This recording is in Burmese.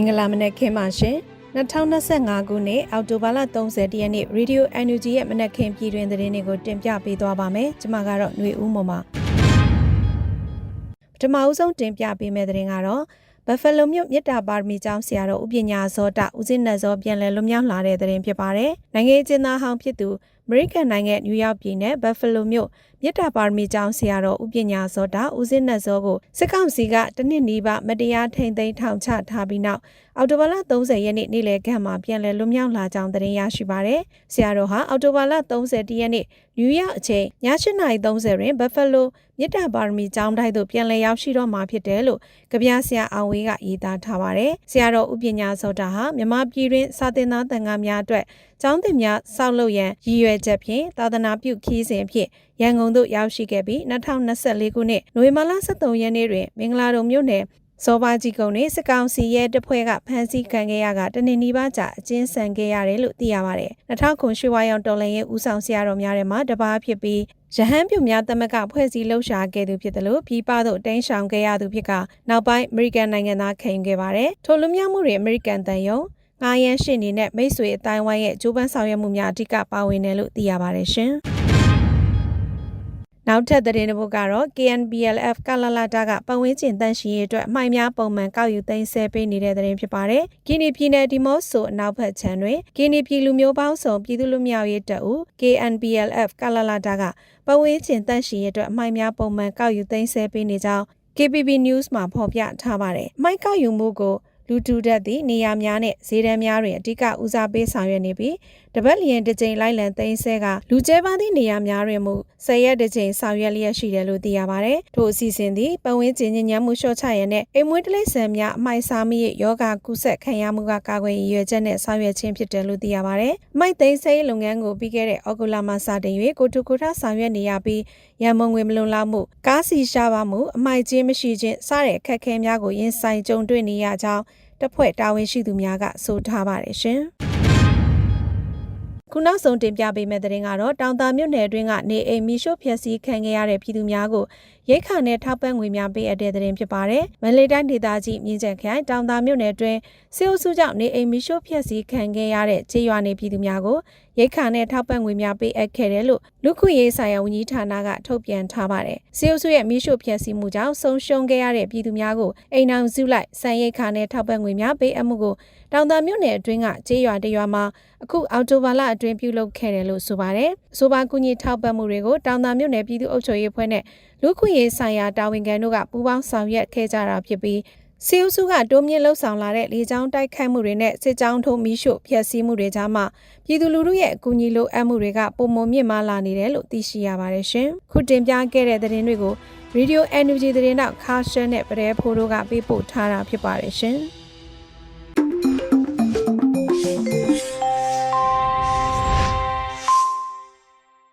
င်္ဂလာမနက်ခင်းပါရှင်2025ခုနှစ်အောက်တိုဘာလ30ရက်နေ့ Radio NUG ရဲ့မနက်ခင်းပြည်တွင်သတင်းတွေကိုတင်ပြပေးသွားပါမယ်ကျွန်မကတော့ຫນွေဦးမော်ပါပထမအဆုံးတင်ပြပေးမယ့်သတင်းကတော့ဘဖလိုမြို့မြစ်တာပါရမီကျောင်းဆရာတော်ဥပညာဇောတဦးစင်းနတ်ဇောပြန်လည်လွတ်မြောက်လာတဲ့သတင်းဖြစ်ပါတယ်နိုင်ငံချင်းသားဟောင်းဖြစ်သူအ မေရိကန်နိုင်ငံနယူးယောက်ပြည်နယ်ဘဖလိုမြို့မြစ်တာပါရမီကျောင်းဆရာတော်ဥပညာဇောတာဦးစင်းနတ်ဇောကိုစစ်ကောင်စီကတနစ်နီးပါမတရားထိန်သိမ်းထောင်ချထားပြီးနောက်အော်တိုဘာလ30ရက်နေ့နေ့လယ်ခန့်မှာပြန်လည်လွတ်မြောက်လာကြောင်းသတင်းရရှိပါရယ်ဆရာတော်ဟာအော်တိုဘာလ30ရက်နေ့နယူးယောက်အချိန်ည8:30တွင်ဘဖလိုမြစ်တာပါရမီကျောင်းတိုင်းသို့ပြန်လည်ရောက်ရှိတော့မှာဖြစ်တယ်လို့ကြပြဆရာအောင်ဝေးကရေးသားထားပါရယ်ဆရာတော်ဥပညာဇောတာဟာမြမပြည်တွင်စာသင်သားတန်ခါများအတွက်ကျောင်းသင်များစောက်လုပ်ရန်ရည်ရွယ်ချက်ဖြင့်သာသနာပြုခီးစဉ်ဖြင့်ရန်ကုန်သို့ရောက်ရှိခဲ့ပြီး2024ခုနှစ်နိုဝင်ဘာလ23ရက်နေ့တွင်မင်္ဂလာတုံမြို့နယ်စောပါကြီးကုန်းနဲ့စစ်ကောင်စီရဲ့တပ်ဖွဲ့ကဖမ်းဆီးခံခဲ့ရကတနင်္နီးပါးကြာအကျဉ်းဆန်ခဲ့ရတယ်လို့သိရပါတယ်။2000ခုရွှေဝါရောင်တော်လှန်ရေးဦးဆောင်ဆရာတော်များထဲမှာတပါးဖြစ်ပြီးရဟန်းပြုများသမဂဖွဲ့စည်းလှုပ်ရှားခဲ့သူဖြစ်တယ်လို့ပြည်ပသို့တင်းရှောင်ခဲ့ရသူဖြစ်ကနောက်ပိုင်းအမေရိကန်နိုင်ငံသားခံယူခဲ့ပါတယ်။ထိုလူမျိုးမှုတွေအမေရိကန်တန်ယုံ ငားရန်ရှင်နေနဲ့မိတ်ဆွေအတိုင်းဝိုင်းရဲ့ဂျိုးပန်းဆောင်ရွက်မှုများအဓိကပါဝင်တယ်လို့သိရပါတယ်ရှင်။နောက်ထပ်သတင်းတစ်ပုဒ်ကတော့ KNBLF ကလလာတာကပတ်ဝန်းကျင်တန့်ရှင်းရေးအတွက်အမိုက်များပုံမှန်ကောက်ယူသိမ်းဆည်းပေးနေတဲ့သတင်းဖြစ်ပါတယ်။ကီနီပြည်နယ်ဒီမော့ဆိုအနောက်ဘက်ခြမ်းတွင်ကီနီပြည်လူမျိုးပေါင်းစုံပြည်သူလူမျိုးရေးတပ်ဦး KNBLF ကလလာတာကပတ်ဝန်းကျင်တန့်ရှင်းရေးအတွက်အမိုက်များပုံမှန်ကောက်ယူသိမ်းဆည်းပေးနေကြောင်း KPB News မှာဖော်ပြထားပါတယ်။အမိုက်ကောက်ယူမှုကို လူတူတက်သည့်နေရာများနဲ့ဈေးတန်းများတွင်အဓိကဦးစားပေးဆောင်ရွက်နေပြီး တပတ်လျင်တစ်ကြိမ်လိုက်လံသိမ်းဆဲကလူကျဲပန်းသည့်နေရာများတွင်မူဆယ်ရက်တစ်ကြိမ်ဆောင်ရွက်လျက်ရှိတယ်လို့သိရပါတယ်။ထို့အစီအစဉ်သည်ပတ်ဝန်းကျင်ညဉ့်ညမ်းမှုလျှော့ချရန်နဲ့အိမ်မွေးတလိษံများအမိုက်စားမိယောဂကုဆက်ခံရမှုကကာကွယ်ရည်ရွယ်ချက်နဲ့ဆောင်ရွက်ခြင်းဖြစ်တယ်လို့သိရပါတယ်။မိုက်သိမ်းဆဲလုပ်ငန်းကိုပြီးခဲ့တဲ့ဩဂုတ်လမှစတင်၍ကိုတူကိုထဆောင်ရွက်နေရပြီးရန်မုံငွေမလုံလောက်မှုကားစီရှားပါမှုအမိုက်ချင်းမရှိခြင်းစတဲ့အခက်အခဲများကိုရင်ဆိုင်ကြုံတွေ့နေရကြောင်းတပ်ဖွဲ့တာဝန်ရှိသူများကဆိုထားပါတယ်ရှင်။ ခုနောက်ဆုံးတင်ပြပေးမယ့်သတင်းကတော့တောင်တာမြို့နယ်အတွင်းကနေအိမ်မီရှို့ဖျက်ဆီးခံခဲ့ရတဲ့ပြည်သူများကိုရိတ်ခါနဲ့ထောက်ပံ့ငွေများပေးအပ်တဲ့သတင်းဖြစ်ပါတယ်။မန္တလေးတိုင်းဒေသကြီးမြင်းကျက်ခိုင်တောင်တာမြို့နယ်အတွင်းစေအုပ်စုကြောင့်နေအိမ်မီရှို့ဖျက်ဆီးခံခဲ့ရတဲ့ခြေရွာနေပြည်သူများကို ရိတ်ခါနဲ့ထောက်ပံ့ငွေများပေးအပ်ခဲ့တယ်လို့လူခွင့်ရေးဆိုင်ရာဝန်ကြီးဌာနကထုတ်ပြန်ထားပါတယ်။စေအုပ်စုရဲ့မီးရှို့ဖျက်ဆီးမှုကြောင့်ဆုံးရှုံးခဲ့ရတဲ့ပြည်သူများကိုအိမ်အောင်စုလိုက်စံရိတ်ခါနဲ့ထောက်ပံ့ငွေများပေးအပ်မှုကိုတောင်တာမြို့နယ်အတွင်းကခြေရွာတရွာမှာအခုအော်တိုဘာလအတွင်းပြုလုပ်ခဲ့တယ်လို့ဆိုပါတယ်။ဆိုပါကူညီထောက်ပံ့မှုတွေကိုတောင်တာမြို့နယ်ပြည်သူ့အုပ်ချုပ်ရေးဖွဲ့နဲ့လူခွင့်ရေးဆိုင်ရာတာဝန်ခံတို့ကပူးပေါင်းဆောင်ရွက်ခဲ့ကြတာဖြစ်ပြီး စီအုပ်စုကတိုးမြင့်လှုပ်ဆောင်လာတဲ့လေကြောင်းတိုက်ခိုက်မှုတွေနဲ့စစ်ကြောင်းထုံးမီးရှို့ဖျက်ဆီးမှုတွေကြားမှာပြည်သူလူထုရဲ့အကူအညီလိုအပ်မှုတွေကပုံမမြင့်မားလာနေတယ်လို့သိရှိရပါတယ်ရှင်။ခုတင်ပြခဲ့တဲ့သတင်းတွေကို Radio NUG သတင်းတော့ခါရှန်နဲ့ပရဲဖိုးတို့ကပေးပို့ထားတာဖြစ်ပါတယ်ရှင်။